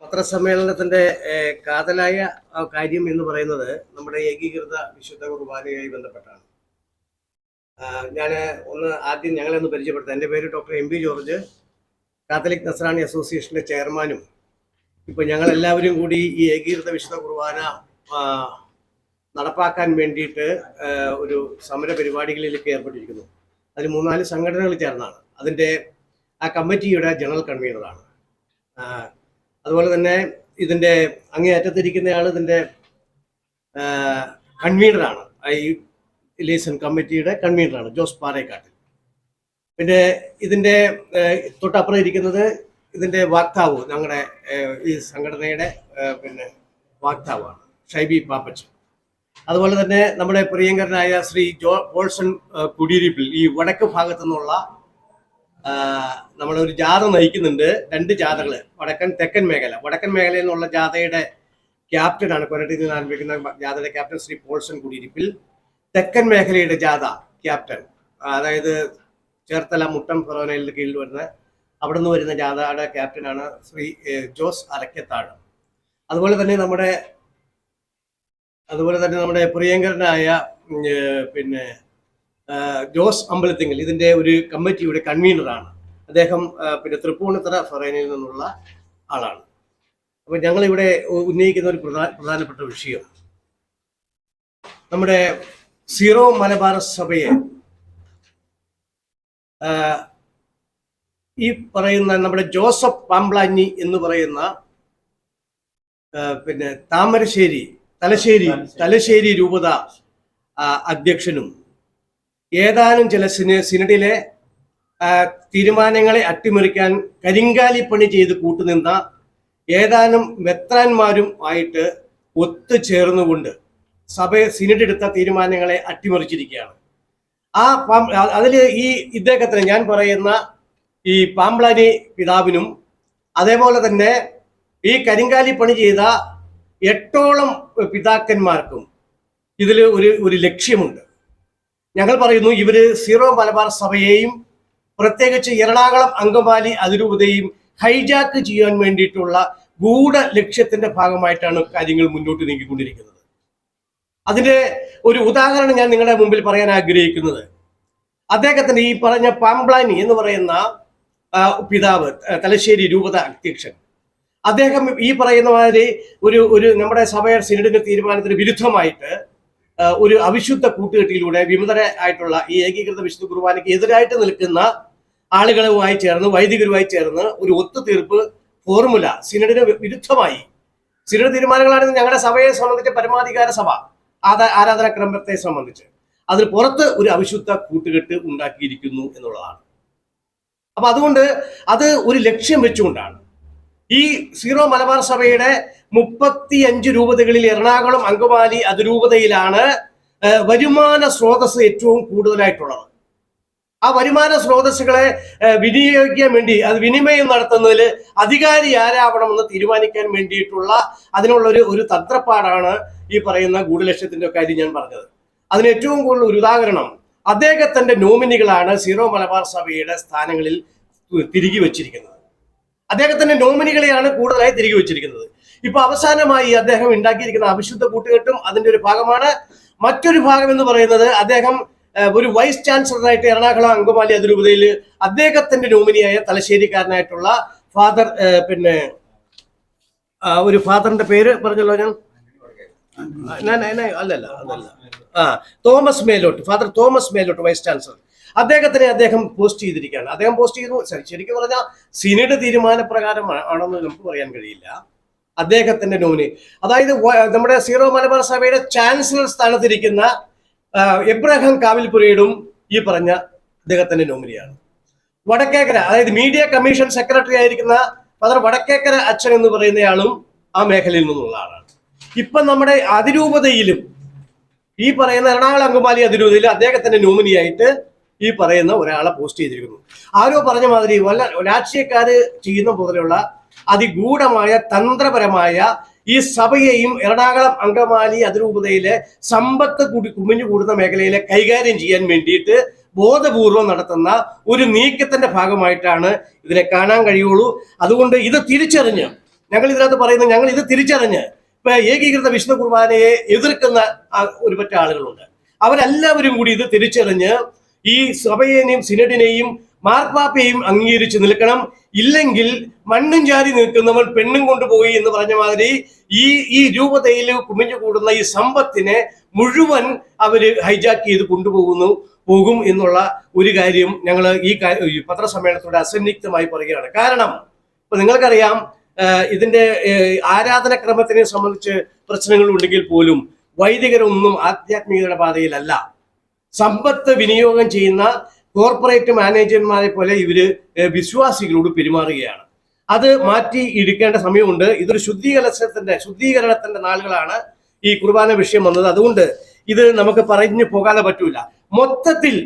പത്രസമ്മേളനത്തിന്റെ കാതലായ കാര്യം എന്ന് പറയുന്നത് നമ്മുടെ ഏകീകൃത വിശുദ്ധ കുർബാനയുമായി ബന്ധപ്പെട്ടാണ്. ഞാൻ ഒന്ന് ആദ്യം ഞങ്ങളെ ഒന്ന് പരിചയപ്പെടുത്താം. എന്റെ പേര് doctor M P George. Catholic Nasrani അസോസിയേഷന്റെ ചെയർമാനും. ഇപ്പോൾ ഞങ്ങളെല്ലാവരും കൂടി ഈ ഏകീകൃത വിശുദ്ധ കുർബാന നടപ്പാക്കാൻ വേണ്ടിയിട്ട് ഒരു സമര പരിപാടികളിലേക്ക് ഏർപ്പെട്ടിരിക്കുന്നു. അതിൽ മൂന്നാൽ സംഘടനകൾ ചേർന്നാണ്. അതിന്റെ ആ കമ്മിറ്റിയുടെ ജനറൽ കൺവീനറാണ്. അതുപോലെ തന്നെ ഇതിന്റെ അങ്ങേയറ്റത്തിരിക്കുന്നയാൾ ഇതിന്റെ കൺവീനറാണ് ഈ ഇലീസൺ കമ്മിറ്റിയുടെ കൺവീനറാണ് ജോസ് പാറേക്കാട്ടിൽ പിന്നെ ഇതിന്റെ തൊട്ടപ്പുറം ഇരിക്കുന്നത് ഇതിന്റെ വാക്താവ് ഞങ്ങളുടെ ഈ സംഘടനയുടെ പിന്നെ വാക്താവാണ് ഷൈബി പാപ്പച്ചൻ. അതുപോലെ തന്നെ നമ്മുടെ പ്രിയങ്കരനായ ശ്രീ ജോ പോൾസൺ കുടിയിരിപ്പിൽ ഈ വടക്ക് ഭാഗത്തു നിന്നുള്ള നമ്മളൊരു ജാഥ നയിക്കുന്നുണ്ട്. രണ്ട് ജാഥകൾ വടക്കൻ തെക്കൻ മേഖല. വടക്കൻ മേഖലയിൽ നിന്നുള്ള ജാഥയുടെ ക്യാപ്റ്റനാണ് കൊരട്ടിൽ നിന്ന് ആരംഭിക്കുന്ന ജാഥയുടെ ക്യാപ്റ്റൻ ശ്രീ പോൾസൺ കുടിയിരിപ്പിൽ. തെക്കൻ മേഖലയുടെ ജാഥ ക്യാപ്റ്റൻ അതായത് ചേർത്തല മുട്ടം ഫൊറോനയിലെ കീഴിൽ വരുന്ന അവിടെ നിന്ന് വരുന്ന ജാഥയുടെ ക്യാപ്റ്റനാണ് ശ്രീ ജോസ് അരക്കത്താഴ് അതുപോലെ തന്നെ നമ്മുടെ അതുപോലെ തന്നെ നമ്മുടെ പ്രിയങ്കരനായ പിന്നെ ജോസ് അമ്പലത്തിങ്കൽ ഇതിന്റെ ഒരു കമ്മിറ്റിയുടെ കൺവീനറാണ് അദ്ദേഹം പിന്നെ തൃപ്പൂണിത്തറ ഫറൈനിൽ നിന്നുള്ള ആളാണ്. അപ്പൊ ഞങ്ങൾ ഇവിടെ ഉന്നയിക്കുന്ന ഒരു പ്രധാന പ്രധാനപ്പെട്ട വിഷയം. നമ്മുടെ സീറോ മലബാർ സഭയെ ഈ പറയുന്ന നമ്മുടെ ജോസഫ് പാംബ്ലാഞ്ഞി എന്ന് പറയുന്ന പിന്നെ താമരശ്ശേരി തലശ്ശേരി തലശ്ശേരി. രൂപത അധ്യക്ഷനും ഏതാനും ചില സിനിഡിലെ തീരുമാനങ്ങളെ അട്ടിമറിക്കാൻ കരിങ്കാലിപ്പണി ചെയ്ത് കൂട്ടുനിന്ന ഏതാനും മെത്രാന്മാരും ആയിട്ട് ഒത്തുചേർന്നുകൊണ്ട് സഭയെ സിനഡ് എടുത്ത തീരുമാനങ്ങളെ അട്ടിമറിച്ചിരിക്കുകയാണ്. ആ അതിൽ ഈ ഇദ്ദേഹത്തിന് ഞാൻ പറയുന്ന ഈ പാമ്പ്ലാനി പിതാവിനും അതേപോലെ തന്നെ ഈ കരിങ്കാലി പണി ചെയ്ത എട്ടോളം പിതാക്കന്മാർക്കും ഇതിൽ ഒരു ഒരു ലക്ഷ്യമുണ്ട്. ഞങ്ങൾ പറയുന്നു ഇവർ സീറോ മലബാർ സഭയെയും പ്രത്യേകിച്ച് എറണാകുളം അങ്കമാലി അതിരൂപതയും ഹൈജാക്ക് ചെയ്യാൻ വേണ്ടിയിട്ടുള്ള ഗൂഢ ലക്ഷ്യത്തിന്റെ ഭാഗമായിട്ടാണ് കാര്യങ്ങൾ മുന്നോട്ട് നീങ്ങിക്കൊണ്ടിരിക്കുന്നത്. അതിന്റെ ഒരു ഉദാഹരണം ഞാൻ നിങ്ങളുടെ മുമ്പിൽ പറയാൻ ആഗ്രഹിക്കുന്നത്. അദ്ദേഹത്തിന്റെ ഈ പറഞ്ഞ പാംബ്ലാനി എന്ന് പറയുന്ന പിതാവ് തലശ്ശേരി രൂപത അധ്യക്ഷൻ. അദ്ദേഹം ഈ പറയുന്ന മാതിരി ഒരു ഒരു നമ്മുടെ സഭയുടെ സിനിഡിന്റെ തീരുമാനത്തിന് വിരുദ്ധമായിട്ട് ഒരു അവിശുദ്ധ കൂട്ടുകെട്ടിലൂടെ വിമതരെ ആയിട്ടുള്ള ഈ ഏകീകൃത വിശുദ്ധ കുർബാനയ്ക്ക് എതിരായിട്ട് നിൽക്കുന്ന ആളുകളുമായി ചേർന്ന് വൈദികരുമായി ചേർന്ന് ഒരു ഒത്തുതീർപ്പ് ഫോർമുല സിനഡിന് വിരുദ്ധമായി. സിനഡ് തീരുമാനങ്ങളാണ് ഞങ്ങളുടെ സഭയെ സംബന്ധിച്ച് പരമാധികാര സഭ ആരാധനാക്രമത്തെ സംബന്ധിച്ച്. അതിന് പുറത്ത് ഒരു അവിശുദ്ധ കൂട്ടുകെട്ട് ഉണ്ടാക്കിയിരിക്കുന്നു എന്നുള്ളതാണ്. അപ്പൊ അതുകൊണ്ട് അത് ഒരു ലക്ഷ്യം വെച്ചുകൊണ്ടാണ് ഈ സീറോ മലബാർ സഭയുടെ മുപ്പത്തി അഞ്ച് രൂപതകളിൽ എറണാകുളം അങ്കമാലി അതിരൂപതയിലാണ് വരുമാന സ്രോതസ് ഏറ്റവും കൂടുതലായിട്ടുള്ളത്. ആ വരുമാന സ്രോതസ്സുകളെ വിനിയോഗിക്കാൻ വേണ്ടി അത് വിനിമയം നടത്തുന്നതിൽ അധികാരി ആരാവണമെന്ന് തീരുമാനിക്കാൻ വേണ്ടിയിട്ടുള്ള അതിനുള്ള ഒരു ഒരു തന്ത്രപ്പാടാണ് ഈ പറയുന്ന ഗൂഢലക്ഷ്യത്തിന്റെ കാര്യം ഞാൻ പറഞ്ഞത്. അതിന് ഏറ്റവും കൂടുതൽ ഒരു ഉദാഹരണം അദ്ദേഹത്തിന്റെ നോമിനികളാണ് സീറോ മലബാർ സഭയുടെ സ്ഥാനങ്ങളിൽ തിരികെ വെച്ചിരിക്കുന്നത്. അദ്ദേഹത്തിന്റെ നോമിനികളെയാണ് കൂടുതലായി തിരികെ വെച്ചിരിക്കുന്നത്. ഇപ്പൊ അവസാനമായി അദ്ദേഹം ഉണ്ടാക്കിയിരിക്കുന്ന അവിശുദ്ധ കൂട്ടുകെട്ടും അതിന്റെ ഒരു ഭാഗമാണ്. മറ്റൊരു ഭാഗം എന്ന് പറയുന്നത് അദ്ദേഹം ഒരു വൈസ് ചാൻസലറായിട്ട് എറണാകുളം അങ്കമാലി അതിരൂപതയിൽ അദ്ദേഹത്തിന്റെ നോമിനിയായ തലശ്ശേരിക്കാരനായിട്ടുള്ള ഫാദർ പിന്നെ ഒരു ഫാദറിന്റെ പേര് പറഞ്ഞല്ലോ ഞാൻ? അല്ലല്ല അതല്ല ആ Thomas Melott father Thomas Melott vice chancellor. അദ്ദേഹത്തിനെ അദ്ദേഹം പോസ്റ്റ് ചെയ്തിരിക്കുകയാണ്. അദ്ദേഹം പോസ്റ്റ് ചെയ്തു. ശരി, ശരിക്കും പറഞ്ഞാൽ സിനഡ് തീരുമാനപ്രകാരം ആണെന്ന് നമുക്ക് പറയാൻ കഴിയില്ല. അദ്ദേഹത്തിന്റെ നോമിനി. അതായത് നമ്മുടെ സീറോ മലബാർ സഭയുടെ ചാൻസലർ സ്ഥാനത്തിരിക്കുന്ന എബ്രഹാം കാവിൽപുരയിടും ഈ പറഞ്ഞ അദ്ദേഹത്തിന്റെ നോമിനിയാണ്. വടക്കേക്കര അതായത് മീഡിയ കമ്മീഷൻ സെക്രട്ടറി ആയിരിക്കുന്ന ഫാദർ വടക്കേക്കര അച്ഛൻ എന്ന് പറയുന്നയാളും ആ മേഖലയിൽ നിന്നുള്ള ആളാണ്. ഇപ്പൊ നമ്മുടെ അതിരൂപതയിലും ഈ പറയുന്ന എറണാകുളം അങ്കമാലി അതിരൂപതയിൽ അദ്ദേഹത്തിന്റെ നോമിനിയായിട്ട് ഈ പറയുന്ന ഒരാളെ പോസ്റ്റ് ചെയ്തിരിക്കുന്നു. ആരോ പറഞ്ഞ മാതിരി വല്ല രാഷ്ട്രീയക്കാര് ചെയ്യുന്ന പോലെയുള്ള അതിഗൂഢമായ തന്ത്രപരമായ ഈ സഭയെയും എറണാകുളം അങ്കമാലി അതിരൂപതയിലെ സമ്പത്ത് കൂടി കുമിഞ്ഞു കൂടുന്ന മേഖലയിലെ കൈകാര്യം ചെയ്യാൻ വേണ്ടിയിട്ട് ബോധപൂർവം നടത്തുന്ന ഒരു നീക്കത്തിന്റെ ഭാഗമായിട്ടാണ് ഇതിനെ കാണാൻ കഴിയുള്ളൂ. അതുകൊണ്ട് ഇത് തിരിച്ചറിഞ്ഞ് ഞങ്ങൾ ഇതിനകത്ത് പറയുന്നത് ഞങ്ങൾ ഇത് തിരിച്ചറിഞ്ഞ് ഇപ്പൊ ഏകീകൃത വിശുദ്ധ കുർബാനയെ എതിർക്കുന്ന ഒരു പറ്റ ആളുകളുണ്ട്. അവരെല്ലാവരും കൂടി ഇത് തിരിച്ചറിഞ്ഞ് ഈ സഭയെയും സിനഡിനെയും മാർപ്പാപ്പയെയും അംഗീകരിച്ച് നിൽക്കണം. ഇല്ലെങ്കിൽ മണ്ണും ചാരി നിൽക്കുന്നവൻ പെണ്ണും കൊണ്ടുപോയി എന്ന് പറഞ്ഞ മാതിരി ഈ ഈ രൂപതയിൽ കുമിഞ്ഞു കൂടുന്ന ഈ സമ്പത്തിനെ മുഴുവൻ അവർ ഹൈജാക്ക് ചെയ്ത് കൊണ്ടുപോകുന്നു പോകും എന്നുള്ള ഒരു കാര്യം ഞങ്ങൾ ഈ പത്രസമ്മേളനത്തോടെ അസന്നിഗ്ധമായി പറയുകയാണ്. കാരണം ഇപ്പൊ നിങ്ങൾക്കറിയാം ഇതിന്റെ ആരാധനക്രമത്തിനെ സംബന്ധിച്ച് പ്രശ്നങ്ങൾ ഉണ്ടെങ്കിൽ പോലും വൈദികരൊന്നും ആധ്യാത്മികതയുടെ പാതയിലല്ല. സമ്പത്ത് വിനിയോഗം ചെയ്യുന്ന കോർപ്പറേറ്റ് മാനേജർമാരെ പോലെ ഇവർ വിശ്വാസികളോട് പെരുമാറുകയാണ്. അത് മാറ്റി ഇരിക്കേണ്ട സമയമുണ്ട്. ഇതൊരു ശുദ്ധീകരണത്തിന്റെ ശുദ്ധീകരണത്തിന്റെ നാളുകളാണ് ഈ കുർബാന വിഷയം വന്നത്. അതുകൊണ്ട് ഇത് നമുക്ക് പറഞ്ഞു പോകാതെ പറ്റൂല. മൊത്തത്തിൽ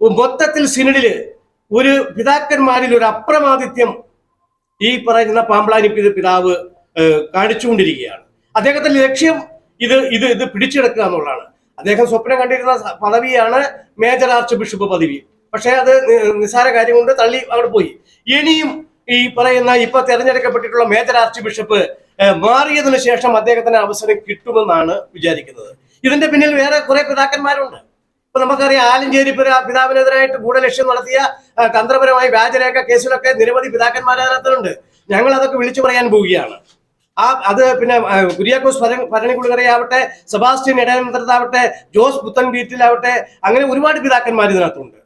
മൊത്തത്തിൽ സിനഡിൽ ഒരു പിതാക്കന്മാരിൽ ഒരു അപ്രമാദിത്യം ഈ പറയുന്ന പാമ്പ്ലാനി പിതാവ് കാണിച്ചുകൊണ്ടിരിക്കുകയാണ്. അദ്ദേഹത്തിന്റെ ലക്ഷ്യം ഇത് ഇത് ഇത് പിടിച്ചെടുക്കുക എന്നുള്ളതാണ്. അദ്ദേഹം സ്വപ്നം കണ്ടിരുന്ന പദവിയാണ് മേജർ ആർച്ച് ബിഷപ്പ് പദവി. പക്ഷേ അത് നിസ്സാര കാര്യം കൊണ്ട് തള്ളി അവിടെ പോയി. ഇനിയും ഈ പറയുന്ന ഇപ്പൊ തെരഞ്ഞെടുക്കപ്പെട്ടിട്ടുള്ള മേജർ ആർച്ച് ബിഷപ്പ് മാറിയതിന് ശേഷം അദ്ദേഹത്തിന് അവസരം കിട്ടുമെന്നാണ് വിചാരിക്കുന്നത്. ഇതിന്റെ പിന്നിൽ വേറെ കുറെ പിതാക്കന്മാരുണ്ട്. ഇപ്പൊ നമുക്കറിയാം ആലഞ്ചേരി പിതാ- പിതാവിനെതിരായിട്ട് ഗൂഢലക്ഷ്യം നടത്തിയ തന്ത്രപരമായി വ്യാജരേഖ കേസിലൊക്കെ നിരവധി പിതാക്കന്മാർ അതിനകത്തുണ്ട് ഞങ്ങൾ അതൊക്കെ വിളിച്ചു പറയാൻ പോവുകയാണ്. ആ അത് പിന്നെ കുര്യാക്കോസ് ഭര- ഭരണിക്കുളുകരയാവട്ടെ സെബാസ്റ്റ്യൻ ഇടയന്ത്രത്താവട്ടെ ജോസ് പുത്തൻ വീട്ടിലാവട്ടെ അങ്ങനെ ഒരുപാട് പിതാക്കന്മാർ ഇതിനകത്തുണ്ട്.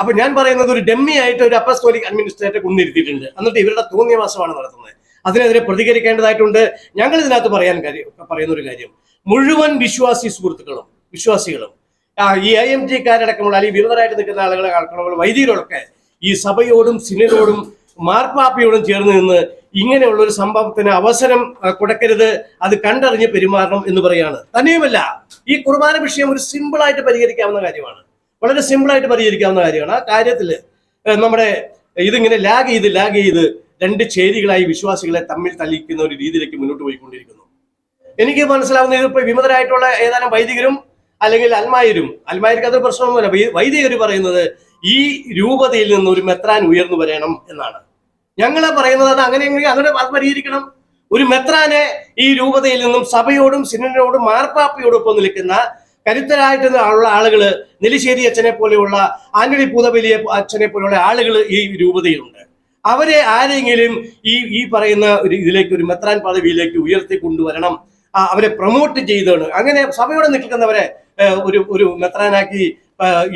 അപ്പൊ ഞാൻ പറയുന്നത് ഒരു ഡെമ്മി ആയിട്ട് ഒരു അപ്പസ്തോലിക് അഡ്മിനിസ്ട്രേറ്റർ കൊണ്ടിരുത്തിയിട്ടുണ്ട് എന്നിട്ട് ഇവരുടെ തോന്നിയവാസമാണ് നടത്തുന്നത്. അതിനെതിരെ പ്രതികരിക്കേണ്ടതായിട്ടുണ്ട്. ഞങ്ങൾ ഇതിനകത്ത് പറയാൻ കാര്യം പറയുന്ന ഒരു കാര്യം. മുഴുവൻ വിശ്വാസി സുഹൃത്തുക്കളും വിശ്വാസികളും ഈ ഐ എം ടിക്കാരടക്കമുള്ള അല്ലെങ്കിൽ വിരുദ്ധരായിട്ട് നിൽക്കുന്ന ആളുകളെ ആൾക്കാരുള്ള വൈദികരോടൊക്കെ ഈ സഭയോടും സിനോടും മാർപ്പാപ്പയോടും ചേർന്ന് നിന്ന് ഇങ്ങനെയുള്ള ഒരു സംഭവത്തിന് അവസരം കൊടുക്കരുത്. അത് കണ്ടറിഞ്ഞ് പെരുമാറണം എന്ന് പറയാണ്. തന്നെയുമല്ല ഈ കുർബാന വിഷയം ഒരു സിമ്പിൾ ആയിട്ട് പരിഹരിക്കാവുന്ന കാര്യമാണ്. വളരെ സിമ്പിൾ ആയിട്ട് പരിഹരിക്കാവുന്ന കാര്യമാണ്. ആ കാര്യത്തിൽ നമ്മുടെ ഇതിങ്ങനെ ലാഗ് ചെയ്ത് ലാഗ് ചെയ്ത് രണ്ട് ചേരികളായി വിശ്വാസികളെ തമ്മിൽ തല്ലിക്കുന്ന ഒരു രീതിയിലേക്ക് മുന്നോട്ട് പോയിക്കൊണ്ടിരിക്കുന്നു. എനിക്ക് മനസ്സിലാവുന്ന ഇതിപ്പോ വിമതരായിട്ടുള്ള ഏതാനും വൈദികരും അല്ലെങ്കിൽ അൽമായരും അൽമായർക്ക് അത് പ്രശ്നമൊന്നുമില്ല. വൈദികർ പറയുന്നത് ഈ രൂപതയിൽ നിന്ന് ഒരു മെത്രാൻ ഉയർന്നു വരണം എന്നാണ്. ഞങ്ങളെ പറയുന്നത് അത് അങ്ങനെയെങ്കിൽ അങ്ങനെ അത് പരിഹരിക്കണം. ഒരു മെത്രാനെ ഈ രൂപതയിൽ നിന്നും സഭയോടും സിനഡിനോടും മാർപ്പാപ്പയോടൊപ്പം നിൽക്കുന്ന കരുത്തരായിട്ട് ഉള്ള ആളുകൾ നെല്ലിശ്ശേരി അച്ഛനെ പോലെയുള്ള ആന്റണി പൂതബലിയെ അച്ഛനെ പോലെയുള്ള ആളുകൾ ഈ രൂപതയിലുണ്ട്. അവരെ ആരെങ്കിലും ഈ ഈ പറയുന്ന ഒരു ഇതിലേക്ക് ഒരു മെത്രാൻ പദവിയിലേക്ക് ഉയർത്തി കൊണ്ടുവരണം അവരെ പ്രൊമോട്ട് ചെയ്താണ്. അങ്ങനെ സഭയോടെ നിൽക്കുന്നവരെ ഒരു ഒരു മെത്രാനാക്കി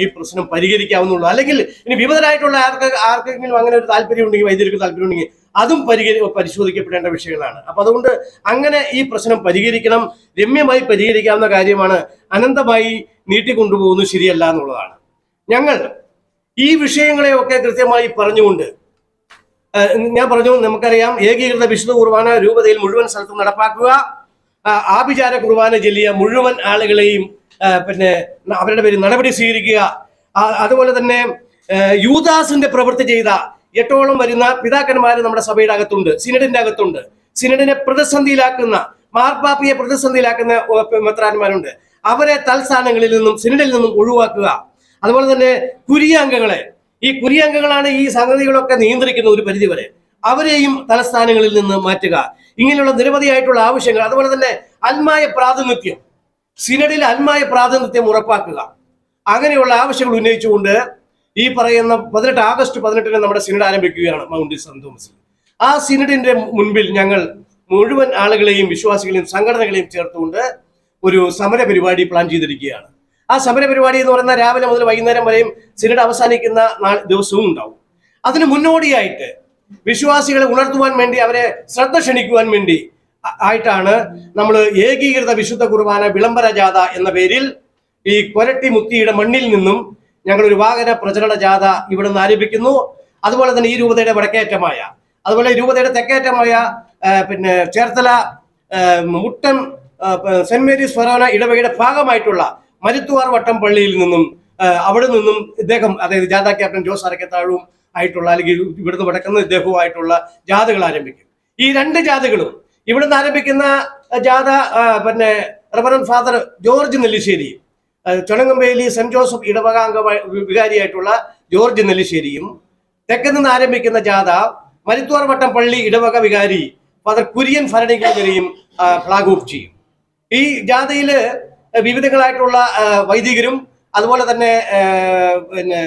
ഈ പ്രശ്നം പരിഹരിക്കാവുന്നുള്ളൂ. അല്ലെങ്കിൽ ഇനി വിമതരായിട്ടുള്ള ആർക്ക് ആർക്കെങ്കിലും അങ്ങനെ ഒരു താല്പര്യം ഉണ്ടെങ്കിൽ വൈദ്യർക്ക് താല്പര്യം ഉണ്ടെങ്കിൽ അതും പരിഹരി പരിശോധിക്കപ്പെടേണ്ട വിഷയങ്ങളാണ്. അപ്പൊ അതുകൊണ്ട് അങ്ങനെ ഈ പ്രശ്നം പരിഹരിക്കണം രമ്യമായി പരിഹരിക്കാവുന്ന കാര്യമാണ് അനന്തമായി നീട്ടിക്കൊണ്ടുപോകുന്നത് ശരിയല്ല എന്നുള്ളതാണ്. ഞങ്ങൾ ഈ വിഷയങ്ങളെയൊക്കെ കൃത്യമായി പറഞ്ഞുകൊണ്ട് ഞാൻ പറഞ്ഞു നമുക്കറിയാം ഏകീകൃത വിശുദ്ധ കുർബാന രൂപതയിൽ മുഴുവൻ സ്ഥലത്തും നടപ്പാക്കുക ആഭിചാര കുർബാന ചൊല്ലിയ മുഴുവൻ ആളുകളെയും പിന്നെ അവരുടെ പേരിൽ നടപടി സ്വീകരിക്കുക. അതുപോലെ തന്നെ യൂദാസിന്റെ പ്രവൃത്തി ചെയ്ത എട്ടോളം വരുന്ന പിതാക്കന്മാർ നമ്മുടെ സഭയുടെ അകത്തുണ്ട് സിനഡിന്റെ അകത്തുണ്ട്. സിനഡിനെ പ്രതിസന്ധിയിലാക്കുന്ന മാർപ്പാപ്പിയെ പ്രതിസന്ധിയിലാക്കുന്ന മെത്രാന്മാരുണ്ട്. അവരെ തൽസ്ഥാനങ്ങളിൽ നിന്നും സിനഡിൽ നിന്നും ഒഴിവാക്കുക. അതുപോലെ തന്നെ കുരിയാംഗങ്ങളെ ഈ കുരിയാംഗങ്ങളാണ് ഈ സംഗതികളൊക്കെ നിയന്ത്രിക്കുന്ന ഒരു പരിധിവരെ അവരെയും തലസ്ഥാനങ്ങളിൽ നിന്ന് മാറ്റുക. ഇങ്ങനെയുള്ള നിരവധിയായിട്ടുള്ള ആവശ്യങ്ങൾ അതുപോലെ തന്നെ അന്മായ പ്രാതിനിധ്യം. സിനഡിൽ അന്മായ പ്രാതിനിധ്യം ഉറപ്പാക്കുക. അങ്ങനെയുള്ള ആവശ്യങ്ങൾ ഉന്നയിച്ചുകൊണ്ട് ഈ പറയുന്ന പതിനെട്ട് ആഗസ്റ്റ് പതിനെട്ടിന് നമ്മുടെ സിനഡ് ആരംഭിക്കുകയാണ് മൗണ്ടി സെന്റ് തോമസിൽ. ആ സിനഡിന്റെ മുൻപിൽ ഞങ്ങൾ മുഴുവൻ ആളുകളെയും വിശ്വാസികളെയും സംഘടനകളെയും ചേർത്തുകൊണ്ട് ഒരു സമര പരിപാടി പ്ലാൻ ചെയ്തിരിക്കുകയാണ്. ആ സമര പരിപാടി എന്ന് പറയുന്ന രാവിലെ മുതൽ വൈകുന്നേരം വരെയും സിനഡ് അവസാനിക്കുന്ന ദിവസവും ഉണ്ടാവും. അതിന് മുന്നോടിയായിട്ട് വിശ്വാസികളെ ഉണർത്തുവാൻ വേണ്ടി അവരെ ശ്രദ്ധ ക്ഷണിക്കുവാൻ വേണ്ടി ആയിട്ടാണ് നമ്മൾ ഏകീകൃത വിശുദ്ധ കുർബാന വിളംബര ജാഥ എന്ന പേരിൽ ഈ കൊരട്ടി മുത്തിയുടെ മണ്ണിൽ നിന്നും ഞങ്ങൾ ഒരു വാഹന പ്രചരണ ജാഥ ഇവിടെ നിന്ന് ആരംഭിക്കുന്നു. അതുപോലെ തന്നെ ഈ രൂപതയുടെ വടക്കേറ്റമായ അതുപോലെ രൂപതയുടെ തെക്കേറ്റമായ പിന്നെ ചേർത്തല മുട്ടൻ സെന്റ് മേരീസ് ഫൊറോന ഇടവകയുടെ ഭാഗമായിട്ടുള്ള മരുത്തുവാർ വട്ടം പള്ളിയിൽ നിന്നും അവിടെ നിന്നും ഇദ്ദേഹം അതായത് ജാഥ ക്യാപ്റ്റൻ ജോസ് അരക്കത്താഴും ആയിട്ടുള്ള അല്ലെങ്കിൽ ഇവിടുന്ന് വടക്കുന്ന ഇദ്ദേഹവുമായിട്ടുള്ള ജാഥകൾ ആരംഭിക്കും. ഈ രണ്ട് ജാഥകളും ഇവിടുന്ന് ആരംഭിക്കുന്ന ജാഥ പിന്നെ reverend father George Nellissery Chunangampeli Saint Joseph ഇടവകാംഗ വികാരിയായിട്ടുള്ള ജോർജ് നെല്ലിശ്ശേരിയും തെക്കൻ നിന്ന് ആരംഭിക്കുന്ന ജാഥ വട്ടം പള്ളി ഇടവക വികാരി ഫാദർ കുര്യൻ ഭരണികളെയും ഫ്ലാഗ് ഓഫ് ചെയ്യും. ഈ ജാഥയിൽ വിവിധങ്ങളായിട്ടുള്ള വൈദികരും അതുപോലെ തന്നെ പിന്നെ